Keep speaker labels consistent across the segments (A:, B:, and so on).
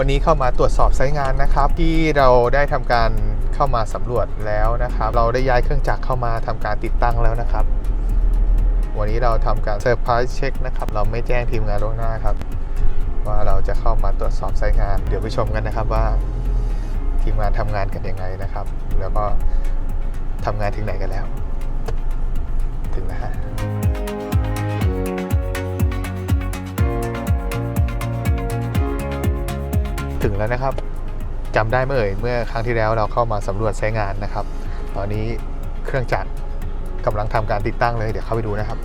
A: วันนี้เข้ามาตรวจสอบไซต์งานนะครับ ที่เราได้ทำการเข้ามาสำรวจแล้วนะครับ เราได้ย้ายเครื่องจักรเข้ามาทำการติดตั้งแล้วนะครับ วันนี้เราทำการเซอร์ไพรส์เช็คนะครับ เราไม่แจ้งทีมงานล่วงหน้าครับ ว่าเราจะเข้ามาตรวจสอบไซต์งาน เดี๋ยวไปชมกันนะครับว่า ทีมงานทำงานกันยังไงนะครับ แล้วก็ทำงานถึงไหนกันแล้ว ถึงแล้วฮะ นะครับจำได้เมื่อเอ่ยเมื่อครั้งที่แล้วเราเข้ามาสำรวจใช้งานนะครับ ตอนนี้เครื่องจักรกำลังทำการติดตั้งเลยเดี๋ยวเข้าไปดูนะครับ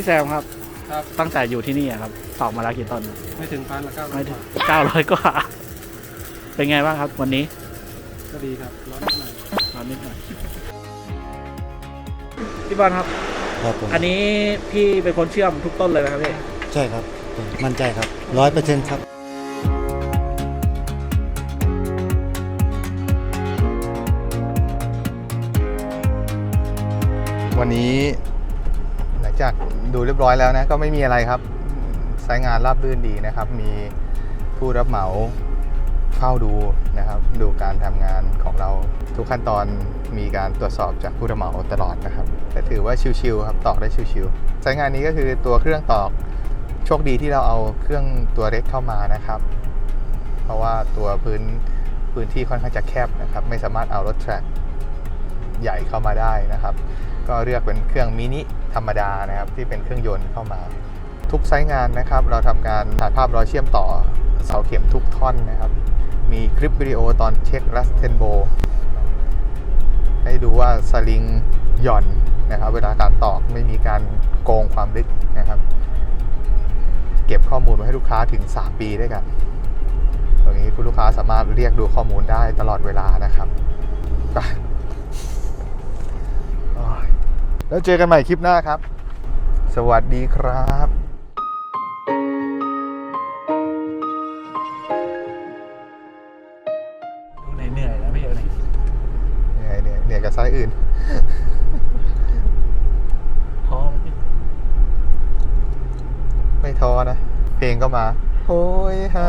B: พี่แซมครับ
C: ครับ
B: ตั้งแต่อยู่ที่นี่อะครับตอกมาแล้วกี่ต้น
C: ไม่ถึงพันละเก้า
B: ไม่ถึงเก้าร้อยกว่า เป็นไงบ้างครับ วันนี้
C: ก็ดีครับร้อนนิดหน่อย
B: นอนนิดหน่อยพี่บอลครับ
D: ครับผม
B: อันนี้พี่เป็นคนเชื่อมทุกต้นเลยนะครับพี่
D: ใช่ครับผมมั่นใจครับร้อยเปอร์เซ็นต์ครับ
A: วันนี้หลัง จากดูเรียบร้อยแล้วนะ ก็ไม่มีอะไรครับสายงานราบรื่นดีนะครับ มีผู้รับเหมาเฝ้าดูนะครับ ดูการทำงานของเราทุกขั้นตอนมีการตรวจสอบจากผู้รับเหมาตลอดนะครับ แต่ถือว่าชิวๆครับตอกได้ชิวๆสายงานนี้ก็คือตัวเครื่องตอกโชคดีที่เราเอาเครื่องตัวเล็กเข้ามานะครับ เพราะว่าตัวพื้นพื้นที่ค่อนข้างจะแคบนะครับ ไม่สามารถเอารถแทร็กใหญ่เข้ามาได้นะครับ ก็เลือกเป็นเครื่องมินิธรรมดานะครับที่เป็นเครื่องยนต์เข้ามา ทุกไซต์งานนะครับ เราทำการถ่ายภาพรอยเชื่อมต่อเสาเข็มทุกท่อนนะครับ มีคลิปวิดีโอตอนเช็ครัสเทนโบให้ดูว่าสลิงหย่อนนะครับเวลาการตอกไม่มีการโกงความลึกนะครับ เก็บข้อมูลไว้ให้ลูกค้าถึง 3 ปีด้วยกันตรงนี้คุณลูกค้าสามารถเรียกดูข้อมูลได้ตลอดเวลานะครับไป โอ้ย แล้วเจอกันใหม่คลิปหน้าครับ สวัสดีครับ
B: ดูเหนื่อยๆนะพี่วันนี้
A: เหนื่อยเหนื่อยเหนื่อยกับไซส์อื่น
B: ท้อไหมพี่
A: ไม่ท้อนะ เพลงก็มา โอ้ยฮะ